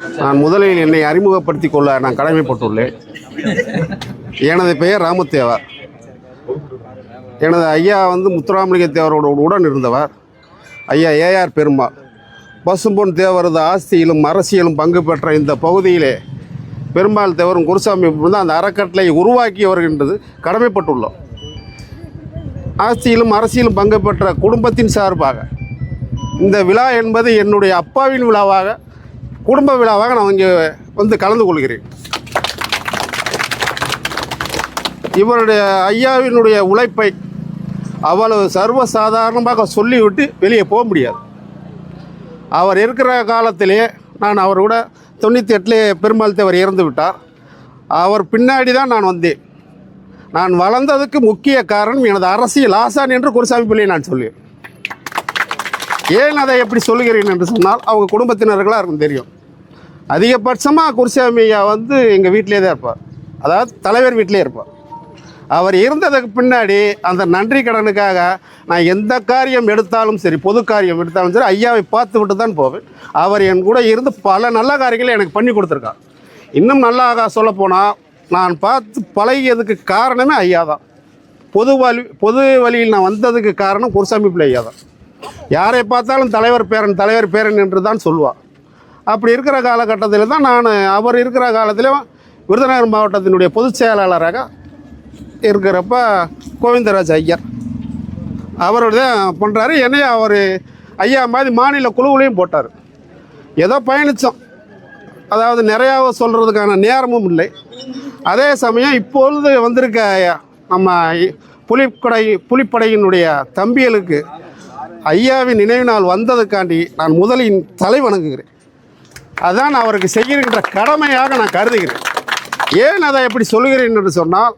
நான் முதலில் என்னை அறிமுகப்படுத்திக் கொள்ள நான் கடமைப்பட்டுள்ளேன். எனது பெயர் ராமத்தேவா. எனது ஐயா வந்து முத்துராமலிங்க தேவரோட உடன் இருந்தவர். ஐயா ஏஆர் பெருமாள். பசும்பொன் தேவரது ஆஸ்தியிலும் அரசியலும் பங்கு பெற்ற இந்த பகுதியிலே பெருமாள் தேவரும் குருசாமி வந்து அந்த அறக்கட்டளை உருவாக்கியவர் என்றது கடமைப்பட்டுள்ளோம். ஆஸ்தியிலும் அரசியலும் பங்கு பெற்ற குடும்பத்தின் சார்பாக இந்த விழா என்பது என்னுடைய அப்பாவின் விழாவாக குடும்ப விழாவாக நான் இங்கே வந்து கலந்து கொள்கிறேன். இவருடைய ஐயாவினுடைய உழைப்பை அவ்வளவு சர்வசாதாரணமாக சொல்லிவிட்டு வெளியே போக முடியாது. அவர் இருக்கிற காலத்திலே நான் அவரோட தொண்ணூற்றி எட்டுலேயே பெருமாள் தேவர் இறந்து விட்டார். அவர் பின்னாடி தான் நான் வந்தேன். நான் வளர்ந்ததுக்கு முக்கிய காரணம் எனது அரசியல் ஆசான் என்று குருசாமி பிள்ளையை நான் சொல்லுவேன் ஏன் அதை எப்படி சொல்லுகிறேன் என்று சொன்னால் அவங்க குடும்பத்தினர்களாக இருக்கும் தெரியும். அதிகபட்சமாக குருசாமி ஐயா வந்து எங்கள் வீட்டிலே தான் இருப்பார். அதாவது தலைவர் வீட்டிலே இருப்பார். அவர் இருந்ததுக்கு பின்னாடி அந்த நன்றி கடனுக்காக நான் எந்த காரியம் எடுத்தாலும் சரி பொது காரியம் எடுத்தாலும் சரி ஐயாவை பார்த்து விட்டு தான் போவேன். அவர் என் கூட இருந்து பல நல்ல காரியங்களை எனக்கு பண்ணி கொடுத்துருக்கார். இன்னும் நல்லா சொல்லப்போனால் நான் பார்த்து பழகியதுக்கு காரணமே ஐயா தான். பொது வழி பொது வழியில் நான் வந்ததுக்கு காரணம் குருசாமி பிள்ளை ஐயா தான். யாரை பார்த்தாலும் தலைவர் பேரன் தலைவர் பேரன் என்று தான் சொல்லுவாள் அப்படி இருக்கிற காலகட்டத்தில் தான் நான் அவர் இருக்கிற காலத்தில் விருதுநகர் மாவட்டத்தினுடைய பொதுச் செயலாளராக இருக்கிறப்ப கோவிந்தராஜ் ஐயர். அவரோட தான் பண்ணுறாரு என்னையும் அவர் ஐயா மாதிரி மாநில குழுவிலையும் போட்டார். ஏதோ பயணித்தோம் அதாவது நிறையாவ சொல்கிறதுக்கான நேரமும் இல்லை. அதே சமயம் இப்பொழுது வந்திருக்க நம்ம புலிப்படை புலிப்படையினுடைய தம்பியலுக்கு ஐயாவின் நினைவு நாள் வந்ததுக்காண்டி நான் முதலின் தலை வணங்குகிறேன். அதான் அவருக்கு செய்கின்ற கடமையாக நான் கருதுகிறேன். ஏன் அதை எப்படி சொல்லுகிறேன் என்று சொன்னால்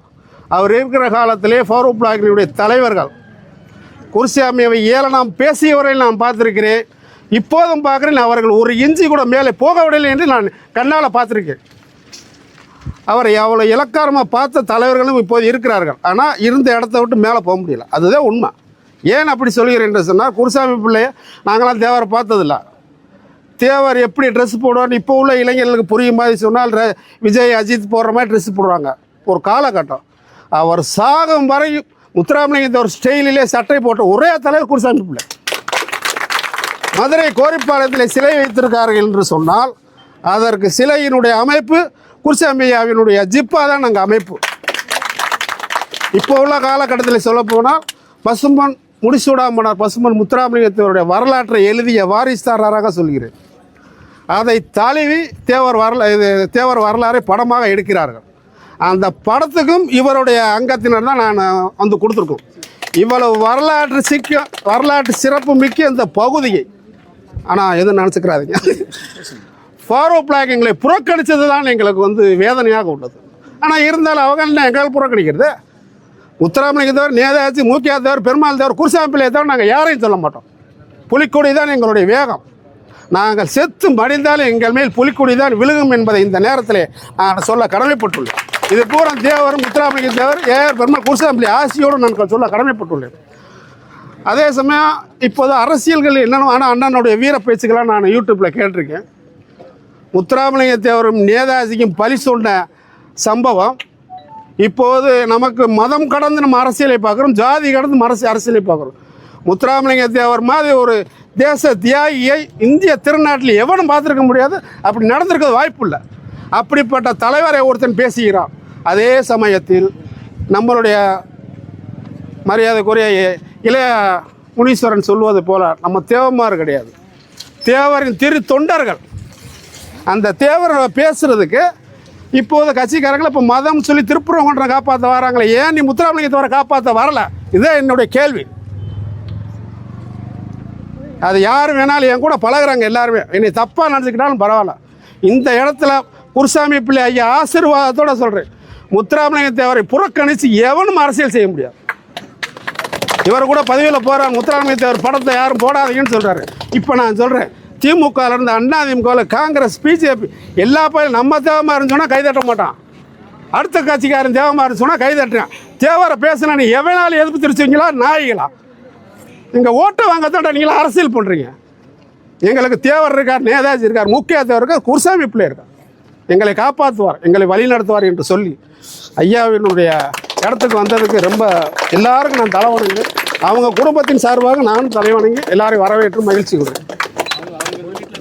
அவர் இருக்கிற காலத்திலே ஃபாரூக் பிளாக்கினுடைய தலைவர்கள் குருசாமியை ஏளனம் பேசியவரை நான் பார்த்துருக்கிறேன். இப்போதும் பார்க்குறேன் அவர்கள் ஒரு இஞ்சி கூட மேலே போக விடலை என்று நான் கண்ணால் பார்த்துருக்கேன். அவரை அவ்வளோ இலக்காரமாக பார்த்த தலைவர்களும் இப்போது இருக்கிறார்கள். ஆனால் இருந்த இடத்த விட்டு மேலே போக முடியல. அதுதான் உண்மை. ஏன் அப்படி சொல்கிறேன் என்று சொன்னால் குருசாமி பிள்ளைய நாங்களாம் தேவரை பார்த்ததில்ல. தேவர் எப்படி ட்ரெஸ் போடுவார்னு இப்போ உள்ள இளைஞர்களுக்கு புரியும் மாதிரி சொன்னால் விஜய் அஜித் போடுற மாதிரி ட்ரெஸ் போடுறாங்க. ஒரு காலகட்டம். அவர் சாகும் வரையும் முத்துராமலிங்க ஒரு ஸ்டைலிலே சட்டை போட்ட ஒரே தலைவர் குருசாமி பிள்ளை. மதுரை கோரிப்பாளையத்தில் சிலை வைத்திருக்கார்கள் என்று சொன்னால் அதற்கு சிலையினுடைய அமைப்பு குருசாமியாவினுடைய ஜிப்பா தான் நாங்கள் அமைப்பு. இப்போ உள்ள காலகட்டத்தில் சொல்ல போனால் பசும்பன் முடிசூடாமனார் பசுமன் முத்துராமலிங்கத்தவருடைய வரலாற்றை எழுதிய வாரிசுதாரராக சொல்கிறேன். அதை தழுவி தேவர் வரலா இது தேவர் வரலாறை படமாக எடுக்கிறார்கள். அந்த படத்துக்கும் இவருடைய அங்கத்தினர் தான் நான் வந்து கொடுத்துருக்கோம். இவ்வளவு வரலாற்று சிக்க வரலாற்று சிறப்பு மிக்க இந்த பகுதியை. ஆனால் எதுவும் நினச்சிக்கிறாதீங்க. ஃபாரோ பிளாக் எங்களை புறக்கணித்தது தான் எங்களுக்கு வந்து வேதனையாக உள்ளது. ஆனால் இருந்தாலும் அவங்க என்ன எங்களால் புறக்கணிக்கிறது. முத்துராமலிங்க தவிர நேதாஜி மூக்கியா தவிர பெருமாள் தவிர குருசாமி பிள்ளையை தவிர நாங்கள் யாரையும் சொல்ல மாட்டோம். புலிக்கொடி தான் எங்களுடைய வேகம். நாங்கள் செத்து மடிந்தாலும் எங்கள் மேல் புலிக்கொடி தான் விழுகும் என்பதை இந்த நேரத்தில் நான் சொல்ல கடமைப்பட்டுள்ளேன். இது பூரா தேவர் முத்துராமலிங்க தேவர் ஏஆர் பெருமாள் குருசாமி பிள்ளை ஆசியோடு நான் சொல்ல கடமைப்பட்டுள்ளேன். அதே சமயம் இப்போது அரசியல்கள் என்னென்ன ஆனால் அண்ணனுடைய வீர பேச்சுக்கெல்லாம் நான் யூடியூப்பில் கேட்டிருக்கேன். முத்துராமலிங்க தேவரும் நேதாஜிக்கும் பழி சொன்ன சம்பவம் இப்போது நமக்கு மதம் கடந்து நம்ம அரசியலை பார்க்குறோம் ஜாதி கடந்து அரசு அரசியலை பார்க்குறோம். முத்துராமலிங்க தேவர் மாதிரி ஒரு தேச தியாகியை இந்திய திருநாட்டில் எவனும் பார்த்துருக்க முடியாது. அப்படி நடந்திருக்கிறது வாய்ப்பு இல்லை அப்படிப்பட்ட தலைவரை ஒருத்தன் பேசுகிறான். அதே சமயத்தில் நம்மளுடைய மரியாதைக்குரிய இளைய முனீஸ்வரன் சொல்வது போல நம்ம தேவமார் கிடையாது. தேவரின் திரு தொண்டர்கள். அந்த தேவரை பேசுகிறதுக்கு இப்போது கட்சிக்காரங்களை இப்போ மதம் சொல்லி திருப்புறங்குன்றம் காப்பாற்ற வராங்களே ஏன் நீ முத்துராமலிங்கத்தவரை காப்பாற்ற வரல? இதுதான் என்னுடைய கேள்வி. அது யார் வேணாலும் என் கூட பழகுறாங்க எல்லாருமே. என்னை தப்பாக நினச்சிக்கிட்டாலும் பரவாயில்ல. இந்த இடத்துல குருசாமி பிள்ளை ஐயா ஆசீர்வாதத்தோட சொல்கிறேன் முத்துராமலிங்கத்தை தேவரை புறக்கணித்து எவனும் அரசியல் செய்ய முடியாது. இவர் கூட பதவியில் போகிறாங்க முத்துராமலிங்கத்தை தேவர் படத்தை யாரும் போடாதீங்கன்னு சொல்கிறாரு இப்போ நான் சொல்கிறேன் திமுகவில் இருந்து அண்ணா திமுகவில் காங்கிரஸ் பிஜேபி எல்லா பயிலும் நம்ம தேவமாக சொன்னால் கைதட்ட மாட்டான். அடுத்த கட்சிக்காரன் தேவமாக சொன்னால் கைதட்டுறான் தேவரை பேசுனா நீ எவனாலும் எதிர்ப்பு தெரிச்சுங்களா நாய்களா? இங்கே ஓட்டு வாங்கத்தாண்டா நீங்களும் அரசியல் பண்ணுறீங்க எங்களுக்கு தேவர் இருக்கார் நேதாஜி இருக்கார் முக்கிய தேவர் இருக்கார் குருசாமி பிள்ளை இருக்கார். எங்களை காப்பாற்றுவார் எங்களை வழி நடத்துவார் என்று சொல்லி ஐயாவினுடைய இடத்துக்கு வந்ததுக்கு ரொம்ப எல்லாருக்கும் நான் தலைவணங்கு அவங்க குடும்பத்தின் சார்பாக நானும் தலைவணங்கி எல்லாரையும் வரவேற்று மகிழ்ச்சி கொடுக்குறேன்